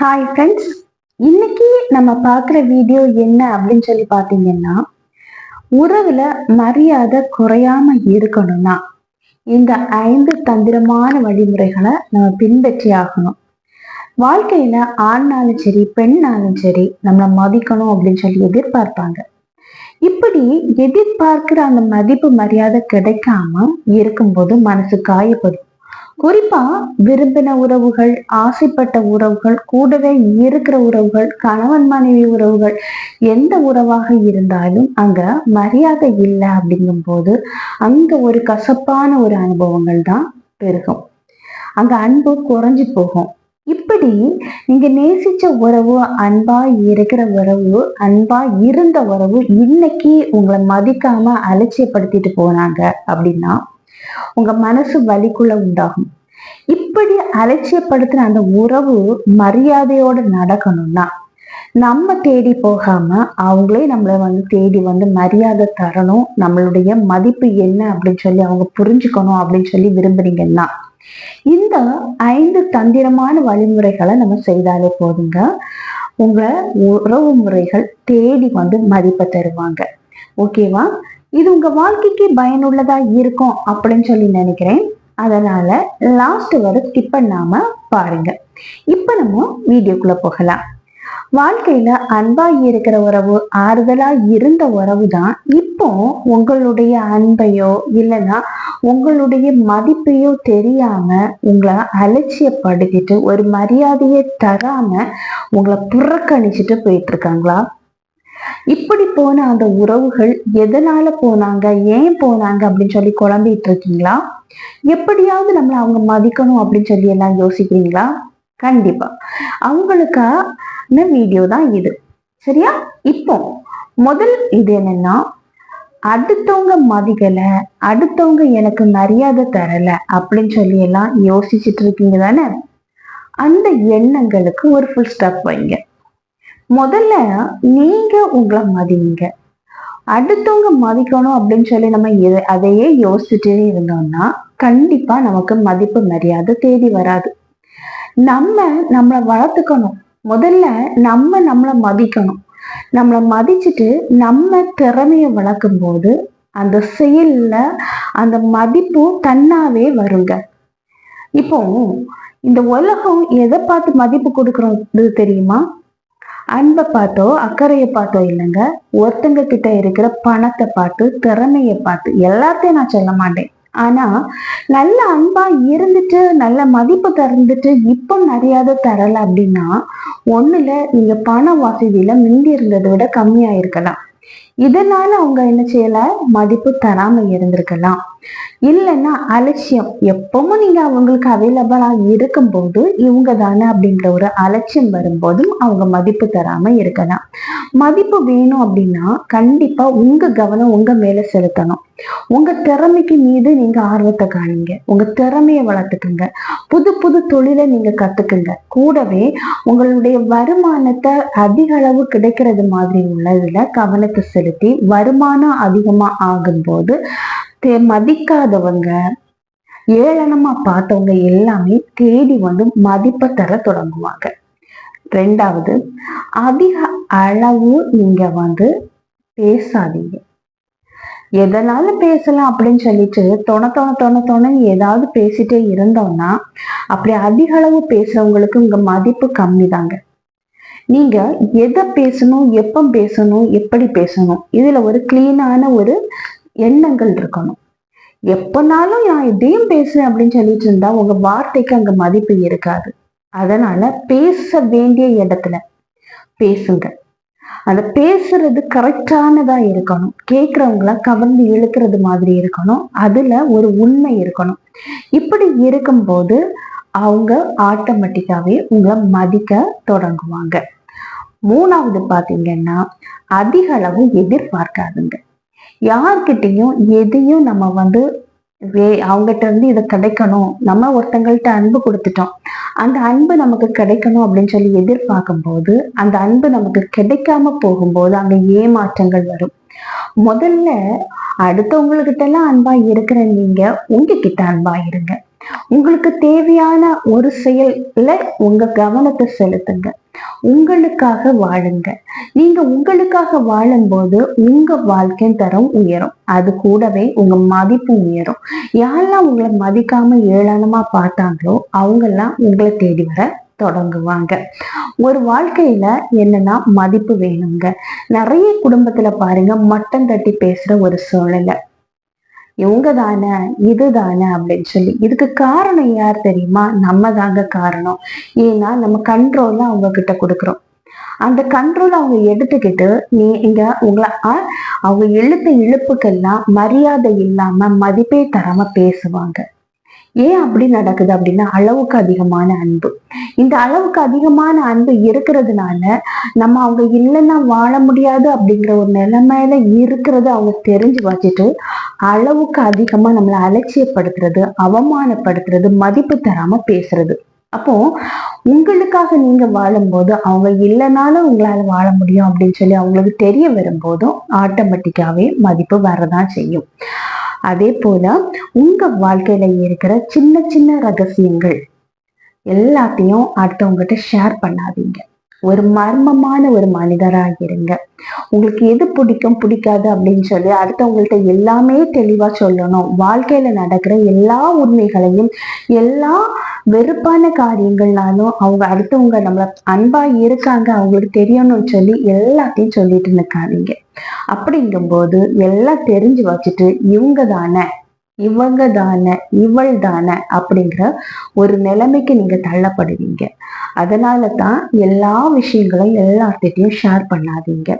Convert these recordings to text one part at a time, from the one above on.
Hi friends இன்னைக்கு நம்ம பார்க்குற வீடியோ என்ன அப்படின்னு சொல்லி பார்த்தீங்கன்னா உறவுல மரியாதை குறையாம இருக்கணும்னா இந்த ஐந்து தந்திரமான வழிமுறைகளை நம்ம பின்பற்றி ஆகணும். வாழ்க்கையில ஆண்னாலும் சரி பெண்ணாலும் சரி நம்மளை மதிக்கணும் அப்படின்னு சொல்லி எதிர்பார்ப்பாங்க. இப்படி எதிர்பார்க்கிற அந்த மதிப்பு மரியாதை கிடைக்காம இருக்கும்போது மனசு காயப்படும் குறிப்பா விரும்பின உறவுகள் ஆசைப்பட்ட உறவுகள் கூடவே இருக்கிற உறவுகள் கணவன் மனைவி உறவுகள் எந்த உறவாக இருந்தாலும் அங்க மரியாதை இல்லை அப்படிங்கும்போது அங்க ஒரு கசப்பான ஒரு அனுபவங்கள் தான் பெருகும். அங்க அன்பு குறைஞ்சு போகும். இப்படி நீங்க நேசிச்ச உறவு அன்பா இருக்கிற உறவு அன்பா இருந்த உறவு இன்னைக்கு உங்களை மதிக்காம அலட்சியப்படுத்திட்டு போனாங்க அப்படின்னா உங்க மனசு வலிக்குள்ள உண்டாகும். இப்படி அலட்சியப்படுத்தின அந்த உறவு மரியாதையோட நடக்கணும்னா நம்ம தேடி போகாம அவங்களே நம்மள வந்து தேடி வந்து மரியாதை தரணும் நம்மளுடைய மதிப்பு என்ன அப்படின்னு சொல்லி அவங்க புரிஞ்சுக்கணும் அப்படின்னு சொல்லி விரும்புறீங்கன்னா இந்த ஐந்து தந்திரமான வழிமுறைகளை நம்ம செய்தாலே போதுங்க. உங்களை உறவு முறைகள் தேடி வந்து மதிப்பை தருவாங்க. ஓகேவா இது உங்க வாழ்க்கைக்கு பயனுள்ளதா இருக்கும் அப்படின்னு சொல்லி நினைக்கிறேன். அதனால லாஸ்ட் வரை ஸ்கிப் பண்ணாம பாருங்க. இப்ப நம்ம வீடியோக்குள்ள போகலாம். வாழ்க்கையில அன்பா இருக்கிற உறவு ஆறுதலா இருந்த உறவு தான் இப்போ உங்களுடைய அன்பையோ இல்லைன்னா உங்களுடைய மதிப்பையோ தெரியாம உங்களை அலட்சியப்படுத்திட்டு ஒரு மரியாதையை தராம உங்களை புறக்கணிச்சுட்டு போயிட்டு இருக்காங்களா? இப்படி போன அந்த உறவுகள் எதனால போனாங்க? ஏன் போனாங்க? அப்படின்னு சொல்லி குழம்பிட்டு இருக்கீங்களா? எப்படியாவது நம்மளை அவங்க மதிக்கணும் அப்படின்னு சொல்லி எல்லாம் யோசிக்கிறீங்களா? கண்டிப்பா. அவங்களுக்கான வீடியோ தான் இது. சரியா? இப்போ முதல் இது என்னன்னா அடுத்தவங்க மதிக்கல அடுத்தவங்க எனக்கு மரியாதை தரல அப்படின்னு சொல்லி எல்லாம் யோசிச்சுட்டு இருக்கீங்க தானே? அந்த எண்ணங்களுக்கு ஒரு ஃபுல் ஸ்டாப் வைங்க. முதல்ல நீங்க உங்களை மதிங்க. அடுத்தவங்க மதிக்கணும் அப்படின்னு சொல்லி நம்ம அதையே யோசிச்சுட்டே இருந்தோம்னா கண்டிப்பா நமக்கு மதிப்பு மரியாதை தேடி வராது. நம்ம நம்மளை வளர்த்துக்கணும். முதல்ல நம்ம நம்மளை மதிக்கணும். நம்மளை மதிச்சுட்டு நம்ம திறமைய வளர்க்கும் போது அந்த செயல்ல அந்த மதிப்பு தன்னாவே வருங்க. இப்போ இந்த உலகம் எதை பார்த்து மதிப்பு கொடுக்கறது தெரியுமா? அன்பை பார்த்தோ அக்கறையை பார்த்தோ இல்லைங்க. ஒருத்தங்க கிட்ட இருக்கிற பணத்தை பார்த்து திறமையை பார்த்து எல்லாத்தையும் நான் சொல்ல மாட்டேன். ஆனா நல்ல அன்பா இருந்துட்டு நல்ல மதிப்பு தந்துட்டு இப்போ மரியாதை தரல அப்படின்னா ஒண்ணுல நீங்க பண வசதியில முந்தி இருந்ததை விட கம்மியா இருக்கலாம். இதனால அவங்க என்ன செய்யல? மதிப்பு தராம இருந்திருக்கலாம். இல்லைன்னா அலட்சியம். எப்பவும் நீங்க அவங்களுக்கு அவைலபிளா இருக்கும்போது இவங்க தானே அப்படின்ற ஒரு அலட்சியம் வரும்போதும் அவங்க மதிப்பு தராம இருக்கலாம். மதிப்பு வேணும் அப்படின்னா கண்டிப்பா உங்க கவனம் உங்க மேல செலுத்தணும். உங்க திறமைக்கு மீது நீங்க ஆர்வத்தை காணுங்க. உங்க திறமையை வளர்த்துக்குங்க. புது புது தொழிலை நீங்க கத்துக்குங்க. கூடவே உங்களுடைய வருமானத்தை அதிக அளவு கிடைக்கிறது மாதிரி உள்ளதுல கவனத்தை செலுத்த வருமானம் அதிகமா ஆகும்போது தே- மதிக்காதவங்க ஏளனமா பார்த்தவங்க எல்லாமே தேடி வந்து மதிப்பை தர தொடங்குவாங்க. ரெண்டாவது அதிக அளவு நீங்க வந்து பேசாதீங்க. எதனால பேசலாம் அப்படின்னு சொல்லிட்டு தொண தொண தொண தொண ஏதாவது பேசிட்டே இருந்தோம்னா அப்படி அதிக அளவு பேசுறவங்களுக்கு உங்க மதிப்பு கம்மி தாங்க நீங்க எதை பேசணும் எப்ப பேசணும் எப்படி பேசணும் இதுல ஒரு கிளீனான ஒரு எண்ணங்கள் இருக்கணும். எப்பனாலும் நான் இதையும் பேசுறேன் அப்படின்னு சொல்லிட்டு இருந்தா உங்க வார்த்தைக்கு அங்க மதிப்பு இருக்காது. அதனால பேச வேண்டிய இடத்துல பேசுங்க. அந்த பேசுறது கரெக்டானதா இருக்கணும். கேட்குறவங்கள கவர்ந்து இழுக்கிறது மாதிரி இருக்கணும். அதுல ஒரு உண்மை இருக்கணும். இப்படி இருக்கும்போது அவங்க ஆட்டோமேட்டிக்காவே உங்களை மதிக்க தொடங்குவாங்க. மூணாவது பாத்தீங்கன்னா அதிக அளவு எதிர்பார்க்காதுங்க. யார்கிட்டயும் எதையும் நம்ம வந்து வே அவங்ககிட்ட இருந்து இதை கிடைக்கணும். நம்ம ஒருத்தங்கள்ட்ட அன்பு கொடுத்துட்டோம். அந்த அன்பு நமக்கு கிடைக்கணும் அப்படின்னு சொல்லி எதிர்பார்க்கும் போது அந்த அன்பு நமக்கு கிடைக்காம போகும்போது அங்க ஏமாற்றங்கள் வரும். முதல்ல அடுத்தவங்ககிட்ட எல்லாம் அன்பா இருக்கிற நீங்க உங்ககிட்ட அன்பா இருங்க. உங்களுக்கு தேவையான ஒரு செயல்ல உங்க கவனத்தை செலுத்துங்க. உங்களுக்காக வாழுங்க. நீங்க உங்களுக்காக வாழும்போது உங்க வாழ்க்கை தரம் உயரும். அது கூடவே உங்க மதிப்பு உயரும். யாரெல்லாம் உங்களை மதிக்காம ஏளனமா பார்த்தாங்களோ அவங்கெல்லாம் உங்களை தேடி வர தொடங்குவாங்க. ஒரு வாழ்க்கையில என்னன்னா மதிப்பு வேணுங்க. நிறைய குடும்பத்துல பாருங்க மட்டம் தட்டி பேசுற ஒரு சூழ்நிலை. இவங்க தானே இது தானே அப்படின்னு சொல்லி. இதுக்கு காரணம் யார் தெரியுமா? நம்ம தாங்க காரணம். ஏன்னா நம்ம கண்ட்ரோல்ல அவங்க கிட்ட கொடுக்குறோம். அந்த கண்ட்ரோல் அவங்க எடுத்துக்கிட்டு நீ இங்க உங்களை அவங்க எழுத்த இழுப்புக்கெல்லாம் மரியாதை இல்லாம மதிப்பே தராம பேசுவாங்க. ஏன் அப்படி நடக்குது அப்படின்னா அளவுக்கு அதிகமான அன்பு. இந்த அளவுக்கு அதிகமான அன்பு இருக்கிறதுனால நம்ம அவங்க இல்லைன்னா வாழ முடியாது அப்படிங்கிற ஒரு நிலைமையில இருக்கிறது அவங்க தெரிஞ்சு வச்சுட்டு அளவுக்கு அதிகமா நம்மளை அலட்சியப்படுத்துறது அவமானப்படுத்துறது மதிப்பு தராம பேசுறது. அப்போ உங்களுக்காக நீங்க வாழும்போது அவங்க இல்லைனாலும் உங்களால வாழ முடியும் அப்படின்னு சொல்லி அவங்களுக்கு தெரிய வரும்போதும் ஆட்டோமேட்டிக்காவே மதிப்பு வரதான் செய்யும். அதே போல உங்க வாழ்க்கையில இருக்கிற சின்ன சின்ன ரகசியங்கள் எல்லாத்தையும் அடுத்தவங்ககிட்ட ஷேர் பண்ணாதீங்க. ஒரு மர்மமான ஒரு மனிதராக இருங்க. உங்களுக்கு எது பிடிக்கும் பிடிக்காது அப்படின்னு சொல்லி அடுத்தவங்கள்ட்ட எல்லாமே தெளிவா சொல்லணும். வாழ்க்கையில நடக்கிற எல்லா உண்மைகளையும் எல்லா வெறுப்பான காரியங்கள்னாலும் அவங்க அடுத்தவங்க நம்மள அன்பா இருக்காங்க அவங்களுக்கு தெரியணும்னு சொல்லி எல்லாத்தையும் சொல்லிட்டு நிற்காதீங்க அப்படிங்கும்போது எல்லாம் தெரிஞ்சு வச்சுட்டு இவங்க தானே இவங்க தானே இவள் தானே அப்படிங்கிற ஒரு நிலைமைக்கு நீங்க தள்ளப்படுவீங்க. அதனால தான் எல்லா விஷயங்களும் எல்லார்கிட்டையும் ஷேர் பண்ணாதீங்க.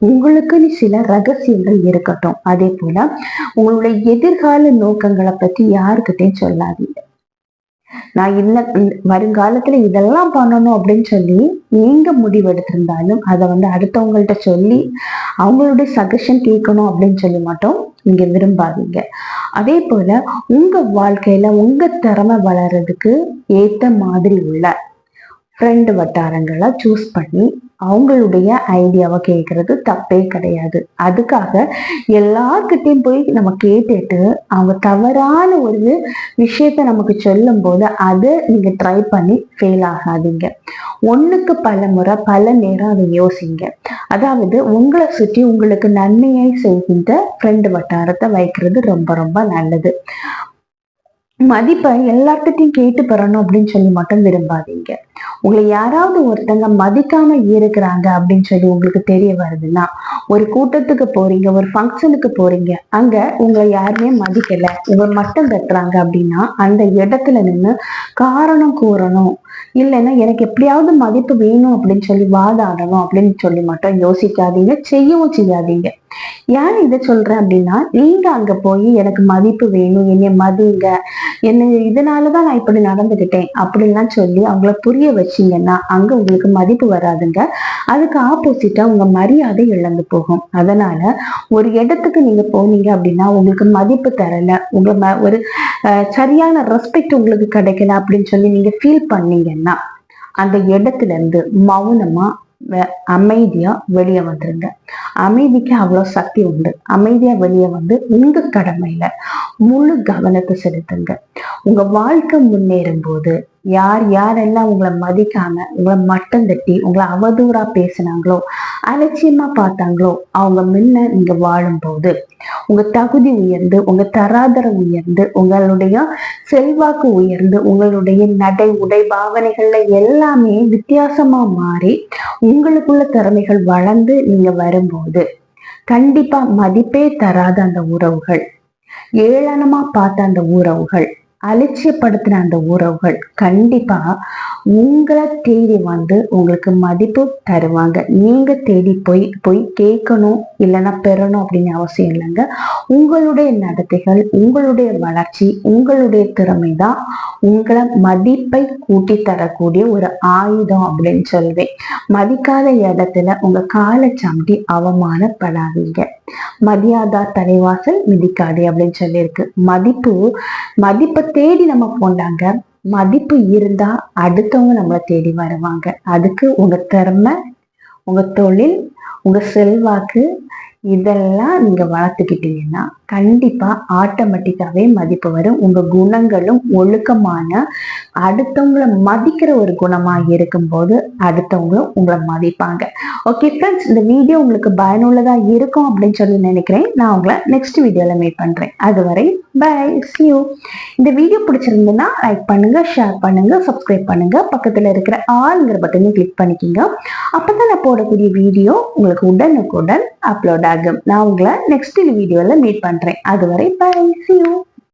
உங்களுக்குன்னு சில ரகசியங்கள் இருக்கட்டும். அதே போல உங்களுடைய எதிர்கால நோக்கங்களை பத்தி யாருக்கிட்டையும் சொல்லாதீங்க. நான் இந்த வருங்காலத்துல இதெல்லாம் பண்ணணும் அப்படின்னு சொல்லி நீங்க முடிவெடுத்திருந்தாலும் அதை வந்து அடுத்தவங்கள்ட்ட சொல்லி அவங்களுடைய சஜஷன் கேட்கணும் அப்படின்னு சொல்லி மட்டும் நீங்க விரும்பாதீங்க. அதே போல உங்க வாழ்க்கையில உங்க திறமை வளர்றதுக்கு ஏத்த மாதிரி உள்ள ஃப்ரெண்டு வட்டாரங்களை சூஸ் பண்ணி அவங்களுடைய ஐடியாவை கேட்கறது தப்பே கிடையாது. அதுக்காக எல்லார்கிட்டையும் போய் நம்ம கேட்டுட்டு அவங்க தவறான ஒரு விஷயத்த நமக்கு சொல்லும் போது அதை நீங்க ட்ரை பண்ணி ஃபெயில் ஆகாதீங்க. ஒண்ணுக்கு பல முறை பல நேரம் அதை யோசிங்க. அதாவது உங்களை சுற்றி உங்களுக்கு நன்மையை செய்கின்ற ஃப்ரெண்டு வட்டாரத்தை வைக்கிறது ரொம்ப ரொம்ப நல்லது. மதிப்பை எல்லார்கிட்டையும் கேட்டு பெறணும் அப்படின்னு சொல்லி மட்டும் விரும்பாதீங்க. உங்களை யாராவது ஒருத்தங்க மதிக்காம இருக்கிறாங்க அப்படின்னு சொல்லி உங்களுக்கு தெரிய வருதுன்னா ஒரு கூட்டத்துக்கு போறீங்க ஒரு ஃபங்க்ஷனுக்கு போறீங்க அங்க உங்களை யாருமே மதிக்கல உங்களை மட்டம் தட்டுறாங்க அப்படின்னா அந்த இடத்துல நின்று காரணம் கூறணும். இல்லைன்னா எனக்கு எப்படியாவது மதிப்பு வேணும் அப்படின்னு சொல்லி வாதாடணும் அப்படின்னு சொல்லி மட்டும் யோசிக்காதீங்க செய்யவும் செய்யாதீங்க. ஏன் இதை சொல்றேன் அப்படின்னா நீங்க அங்க போய் எனக்கு மதிப்பு வேணும் என்னை மதிங்க. என்ன இதனாலதான் நான் இப்படி நடந்துகிட்டேன் அப்படின்லாம் சொல்லி அவங்கள புரிய வச்சீங்கன்னா அங்க உங்களுக்கு மதிப்பு வராதுங்க. அதுக்கு ஆப்போசிட்டா உங்க மரியாதை இழந்து போகும். அதனால ஒரு இடத்துக்கு நீங்க போனீங்க அப்படின்னா உங்களுக்கு மதிப்பு தரல. உங்க ஒரு சரியான ரெஸ்பெக்ட் உங்களுக்கு கிடைக்கல அப்படின்னு சொல்லி நீங்க ஃபீல் பண்ணீங்கன்னா அந்த இடத்துல இருந்து மௌனமா அமைதியா வெளியே வந்துருங்க. அமைதிக்கு அவ்வளோ சக்தி உண்டு. அமைதியா வெளியே வந்து உங்க கடமையில முழு கவனத்தை செலுத்துங்க. உங்க வாழ்க்கை முன்னேறும் போது யார் யாரெல்லாம் உங்களை மதிக்காம உங்களை மட்டம் தட்டி உங்களை அவதூறா பேசினாங்களோ அலட்சியமா பார்த்தாங்களோ அவங்க முன்ன நீங்க வாழும்போது உங்க தகுதி உயர்ந்து உங்க தராதரம் உயர்ந்து உங்களுடைய செல்வாக்கு உயர்ந்து உங்களுடைய நடை உடை பாவனைகள்ல எல்லாமே வித்தியாசமா மாறி உங்களுக்குள்ள திறமைகள் வளர்ந்து நீங்க வரும்போது கண்டிப்பா மதிப்பே தராத அந்த உறவுகள் ஏளனமா பார்த்த அந்த உறவுகள் அலட்சியப்படுத்தின அந்த உறவுகள் கண்டிப்பாக உங்களை தேடி வந்து உங்களுக்கு மதிப்பு தருவாங்க. நீங்கள் தேடி போய் போய் கேட்கணும் இல்லைன்னா பெறணும் அப்படின்னு அவசியம் இல்லைங்க. உங்களுடைய நடத்தைகள் உங்களுடைய வளர்ச்சி உங்களுடைய திறமை தான் உங்களை மதிப்பை கூட்டி தரக்கூடிய ஒரு ஆயுதம் அப்படின்னு சொல்வேன். மதிக்காத இடத்துல உங்கள் காலை சாண்டி அவமானப்படாதீங்க. மதியாதா தலைவாசல் மிதிக்காதே அப்படின்னு சொல்லியிருக்கு. மதிப்பு மதிப்பை தேடி நம்ம போனாங்க மதிப்பு இருந்தா அடுத்தவங்க நம்மளை தேடி வருவாங்க. அதுக்கு உங்க திறமை உங்க தொழில் உங்க செல்வாக்கு இதெல்லாம் நீங்க வளர்த்துக்கிட்டீங்கன்னா கண்டிப்பா ஆட்டோமேட்டிக்காவே மதிப்பு வரும். உங்க குணங்களும் ஒழுக்கமான அடுத்தவங்களை மதிக்கிற ஒரு குணமா இருக்கும்போது அடுத்தவங்களும் உங்களை மதிப்பாங்க. ஓகே ஃப்ரெண்ட்ஸ் இந்த வீடியோ உங்களுக்கு பயனுள்ளதா இருக்கும் அப்படின்னு சொல்லி நினைக்கிறேன். நான் உங்களை நெக்ஸ்ட் வீடியோல மீட் பண்றேன். அதுவரை பை யூ இந்த வீடியோ பிடிச்சிருந்ததுன்னா லைக் பண்ணுங்க ஷேர் பண்ணுங்க சப்ஸ்கிரைப் பண்ணுங்க. பக்கத்துல இருக்கிற ஆளுங்கிற பட்டனையும் கிளிக் பண்ணிக்கிங்க. அப்பதான் நான் போடக்கூடிய வீடியோ உங்களுக்கு உடனுக்குடன் அப்லோட் ஆகும். நான் உங்களை நெக்ஸ்ட் வீடியோல மீட் பண்ணுறேன் பண்றேன். அதுவரை பை சி யூ